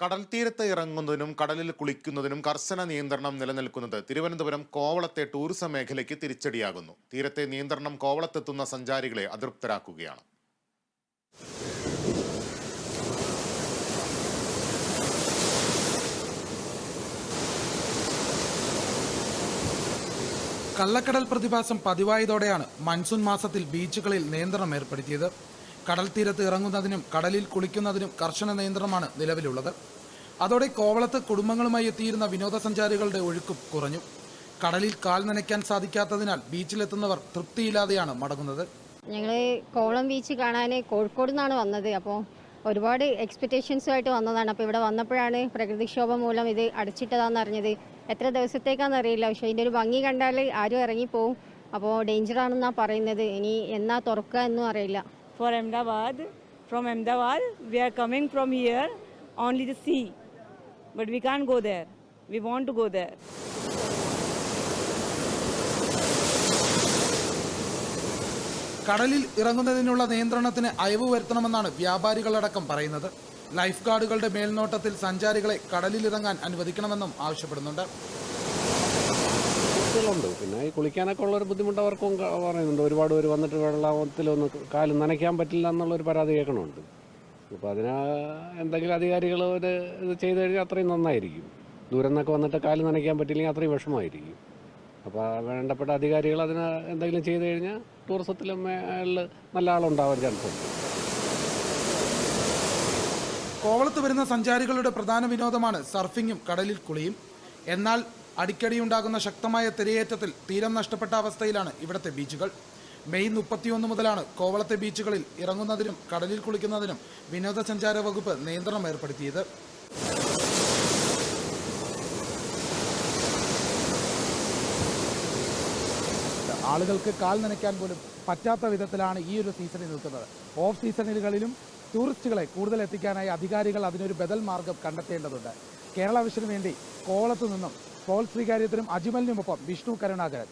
കടൽ തീരത്ത് ഇറങ്ങുന്നതിനും കടലിൽ കുളിക്കുന്നതിനും കർശന നിയന്ത്രണം നിലനിൽക്കുന്നത് തിരുവനന്തപുരം കോവളത്തെ ടൂറിസം മേഖലയ്ക്ക് തിരിച്ചടിയാകുന്നു. തീരത്തെ നിയന്ത്രണം കോവളത്തെത്തുന്ന സഞ്ചാരികളെ അതൃപ്തരാക്കുകയാണ്. കള്ളക്കടൽ പ്രതിഭാസം പതിവായതോടെയാണ് മൺസൂൺ മാസത്തിൽ ബീച്ചുകളിൽ നിയന്ത്രണം ഏർപ്പെടുത്തിയത്. കടൽ തീരത്ത് ഇറങ്ങുന്നതിനും കടലിൽ കുളിക്കുന്നതിനും കർശന നിയന്ത്രണമാണ് നിലവിലുള്ളത്. അതോടെ കോവളത്ത് കുടുംബങ്ങളുമായി എത്തിയിരുന്ന വിനോദസഞ്ചാരികളുടെ ഒഴുക്കും കുറഞ്ഞു. കടലിൽ കാൽ നനയ്ക്കാൻ സാധിക്കാത്തതിനാൽ ബീച്ചിലെത്തുന്നവർ തൃപ്തിയില്ലാതെയാണ് മടങ്ങുന്നത്. ഞങ്ങൾ കോവളം ബീച്ച് കാണാൻ കോഴിക്കോട് നിന്നാണ് വന്നത്. അപ്പോൾ ഒരുപാട് എക്സ്പെക്റ്റേഷൻസുമായിട്ട് വന്നതാണ്. അപ്പോൾ ഇവിടെ വന്നപ്പോഴാണ് പ്രകൃതിക്ഷോഭം മൂലം ഇത് അടച്ചിട്ടതാണെന്ന് അറിഞ്ഞത്. എത്ര ദിവസത്തേക്കാണെന്ന് അറിയില്ല. പക്ഷേ ഇതിന്റെ ഒരു ഭംഗി കണ്ടാൽ ആരും ഇറങ്ങിപ്പോവും. അപ്പോൾ ഡേഞ്ചറാണെന്നാണ് പറയുന്നത്. ഇനി എന്നാ തുറക്കുക എന്നും അറിയില്ല. For Ahmedabad. From Ahmedabad, we are coming from here only to see, but we can't go there. We want to go there. കടലിൽ ഇറങ്ങുന്നതിനുള്ള നിയന്ത്രണത്തിന് അയവ് വരുത്തണമെന്നാണ് വ്യാപാരികളടക്കം പറയുന്നത് ലൈഫ് ഗാർഡുകളുടെ മേൽനോട്ടത്തിൽ സഞ്ചാരികളെ കടലിലിറങ്ങാൻ അനുവദിക്കണമെന്നും ആവശ്യപ്പെടുന്നുണ്ട് ഉണ്ട് പിന്നെ ഈ കുളിക്കാനൊക്കെ ഉള്ള ഒരു ബുദ്ധിമുട്ട് അവർക്കും പറയുന്നുണ്ട്. ഒരുപാട് പേര് വന്നിട്ട് വെള്ളത്തിലൊന്ന് കാൽ നനയ്ക്കാൻ പറ്റില്ല എന്നുള്ളൊരു പരാതി കേൾക്കണമുണ്ട് അപ്പോൾ അതിന് എന്തെങ്കിലും അധികാരികൾ ഒരു ഇത് ചെയ്തു കഴിഞ്ഞാൽ അത്രയും നന്നായിരിക്കും. ദൂരം നിന്നൊക്കെ വന്നിട്ട് കാൽ നനയ്ക്കാൻ പറ്റില്ലെങ്കിൽ അത്രയും വിഷമമായിരിക്കും. അപ്പോൾ വേണ്ടപ്പെട്ട അധികാരികൾ അതിന് എന്തെങ്കിലും ചെയ്തു കഴിഞ്ഞാൽ ടൂറിസത്തിലും മേളിൽ നല്ല ആളുണ്ടാവാൻ ചാൻസ് ഉണ്ട്. കോവളത്ത് വരുന്ന സഞ്ചാരികളുടെ പ്രധാന വിനോദമാണ് സർഫിങ്ങും കടലിൽ കുളിയും. എന്നാൽ അടിക്കടിയുണ്ടാകുന്ന ശക്തമായ തിരയേറ്റത്തിൽ തീരം നഷ്ടപ്പെട്ട അവസ്ഥയിലാണ് ഇവിടുത്തെ ബീച്ചുകൾ. മെയ് മുപ്പത്തിയൊന്ന് മുതലാണ് കോവളത്തെ ബീച്ചുകളിൽ ഇറങ്ങുന്നതിനും കടലിൽ കുളിക്കുന്നതിനും വിനോദസഞ്ചാര വകുപ്പ് നിയന്ത്രണം ഏർപ്പെടുത്തിയത്. ആളുകൾക്ക് കാൽ നനയ്ക്കാൻ പോലും പറ്റാത്ത വിധത്തിലാണ് ഈ ഒരു സീസണിൽ നിൽക്കുന്നത്. ഓഫ് സീസണുകളിലും ടൂറിസ്റ്റുകളെ കൂടുതൽ എത്തിക്കാനായി അധികാരികൾ അതിനൊരു ബദൽ മാർഗം കണ്ടെത്തേണ്ടതുണ്ട്. കേരള വിഷന് വേണ്ടി കോവളത്തു നിന്നും പോൾ ശ്രീകാര്യത്തിനും അജ്മലിനുമൊപ്പം വിഷ്ണു കരുണാകരൻ